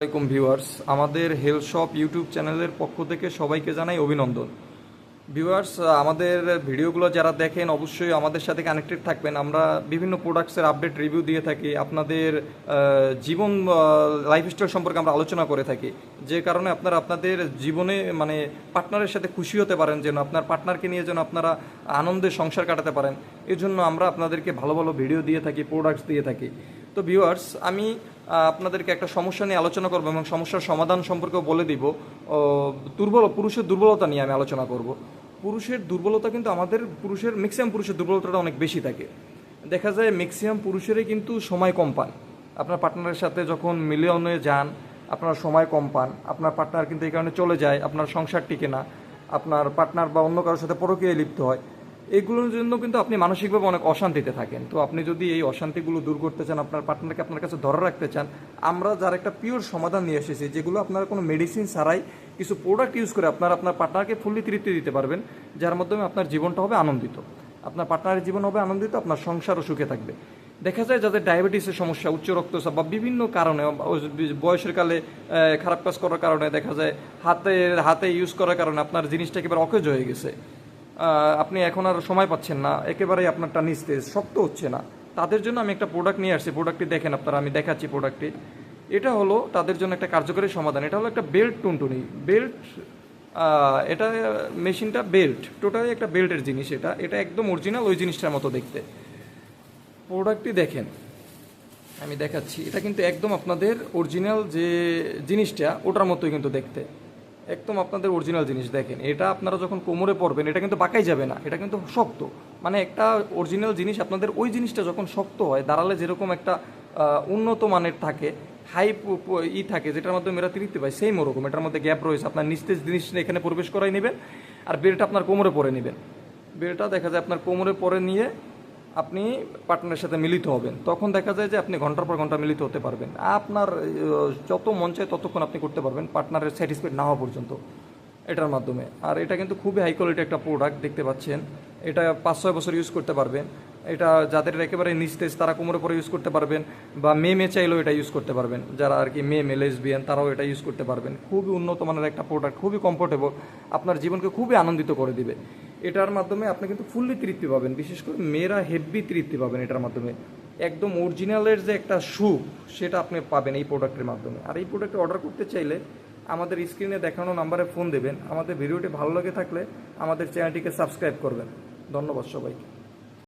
আসসালামাইকুম ভিউয়ার্স, আমাদের health shop YouTube চ্যানেলের পক্ষ থেকে সবাইকে জানাই অভিনন্দন। ভিউয়ার্স, আমাদের ভিডিওগুলো যারা দেখেন অবশ্যই আমাদের সাথে কানেক্টেড থাকবেন। আমরা বিভিন্ন প্রোডাক্টসের আপডেট রিভিউ দিয়ে থাকি, আপনাদের জীবন লাইফস্টাইল সম্পর্কে আমরা আলোচনা করে থাকি। যে কারণে আপনারা আপনাদের জীবনে মানে পার্টনারের সাথে খুশি হতে পারেন, যেন আপনার পার্টনারকে নিয়ে যেন আপনারা আনন্দে সংসার কাটাতে পারেন। এই জন্য আমরা আপনাদেরকে ভালো ভালো ভিডিও দিয়ে থাকি প্রোডাক্টস দিয়ে থাকি। তো ভিউয়ার্স আমি আপনাদেরকে একটা সমস্যা নিয়ে আলোচনা করব এবং সমস্যার সমাধান সম্পর্কেও বলে দিব। দুর্বল, পুরুষের দুর্বলতা নিয়ে আমি আলোচনা করব। পুরুষের দুর্বলতা কিন্তু আমাদের পুরুষের ম্যাক্সিমাম পুরুষের দুর্বলতাটা অনেক বেশি থাকে। দেখা যায় ম্যাক্সিমাম পুরুষেরই কিন্তু সময় কম পান। আপনার পার্টনারের সাথে যখন মিলিয়নে যান, আপনার সময় কম পান। আপনার পার্টনার কিন্তু এই কারণে চলে যায়, আপনার সংসার টিকে না। আপনার পার্টনার বা অন্য কারোর সাথে পরকীয় লিপ্ত হয়। এগুলোর জন্য কিন্তু আপনি মানসিকভাবে অনেক অশান্তিতে থাকেন। তো আপনি যদি এই অশান্তিগুলো দূর করতে চান, আপনার পার্টনারকে আপনার কাছে ধরে রাখতে চান, আমরা যার একটা পিওর সমাধান নিয়ে এসেছি, যেগুলো আপনার কোনো মেডিসিন ছাড়াই কিছু প্রোডাক্ট ইউজ করে আপনার আপনার পার্টনারকে ফুললি তৃপ্তি দিতে পারবেন, যার মাধ্যমে আপনার জীবনটা হবে আনন্দিত। আপনার পার্টনারের জীবন হবে আনন্দিত, আপনার সংসারও সুখে থাকবে। দেখা যায় যাদের ডায়াবেটিসের সমস্যা, উচ্চ রক্তচাপ বা বিভিন্ন কারণে বয়সের কালে খারাপ কাজ করার কারণে, দেখা যায় হাতে হাতে ইউজ করার কারণে আপনার জিনিসটা একেবারে অকেজ হয়ে গেছে। আপনি এখন আর সময় পাচ্ছেন না। একেবারেই আপনারটা নিস্তেজ, শক্ত হচ্ছে না। তাদের জন্য আমি একটা প্রোডাক্ট নিয়ে আসছি। প্রোডাক্টটি দেখেন আপনারা, আমি দেখাচ্ছি প্রোডাক্টটি এটা হলো তাদের জন্য একটা কার্যকরী সমাধান। এটা হলো একটা বেল্ট টুনটুনি। বেল্ট এটা মেশিনটা বেল্ট টোটালি একটা বেল্টের জিনিস এটা। এটা একদম অরিজিনাল ওই জিনিসটার মতো দেখতে। প্রোডাক্টটি দেখেন। আমি দেখাচ্ছি। এটা কিন্তু একদম আপনাদের অরিজিনাল যে জিনিসটা, ওটার মতোই কিন্তু দেখতে। একদম আপনাদের অরিজিনাল জিনিস দেখেন। এটা আপনারা যখন কোমরে পড়বেন এটা কিন্তু বাঁকাই যাবে না, এটা কিন্তু শক্ত। মানে একটা অরিজিনাল জিনিস, আপনাদের ওই জিনিসটা যখন শক্ত হয়, দাঁড়ালে যেরকম একটা উন্নত মানের থাকে হাই ই থাকে, যেটার মাধ্যমে মেয়েরা তৃপ্তি পায় সেই ওরকম। এটার মধ্যে গ্যাপ রয়েছে। আপনার নিস্তেজ জিনিস এখানে প্রবেশ করাই নেবেন, আর বেলটা আপনার কোমরে পরে নেবেন। বেলটা দেখা যায় আপনার কোমরে পরে নিয়ে আপনি পার্টনারের সাথে মিলিত হবেন। তখন দেখা যায় যে আপনি ঘণ্টার পর ঘণ্টা মিলিত হতে পারবেন। আপনার যত মন চায় ততক্ষণ আপনি করতে পারবেন পার্টনারের স্যাটিসফাইড না হওয়া পর্যন্ত এটার মাধ্যমে। আর এটা কিন্তু খুবই হাই কোয়ালিটি একটা প্রোডাক্ট দেখতে পাচ্ছেন। এটা পাঁচ ছয় বছর ইউজ করতে পারবেন। এটা যাদের একেবারে নিস্তেজ তারা কোমরে পরে ইউজ করতে পারবেন বা মেয়ে মেয়ে চাইলেও এটা ইউজ করতে পারবেন। যারা আর কি মেয়ে মেয়ে লেসবিয়ান তারাও এটা ইউজ করতে পারবেন। খুবই উন্নত মানের একটা প্রোডাক্ট খুবই কমফোর্টেবল আপনার জীবনকে খুবই আনন্দিত করে দিবে। এটার মাধ্যমে আপনি কিন্তু ফুললি তৃপ্তি পাবেন। বিশেষ করে মেয়েরা হেভি তৃপ্তি পাবেন এটার মাধ্যমে। একদম অরিজিনালের যে একটা সুখ সেটা আপনি পাবেন এই প্রোডাক্টের মাধ্যমে। আর এই প্রোডাক্ট অর্ডার করতে চাইলে আমাদের স্ক্রিনে দেখানো নাম্বারে ফোন দেবেন। আমাদের ভিডিওটি ভালো লাগে থাকলে আমাদের চ্যানেলটিকে সাবস্ক্রাইব করবেন। ধন্যবাদ সবাইকে।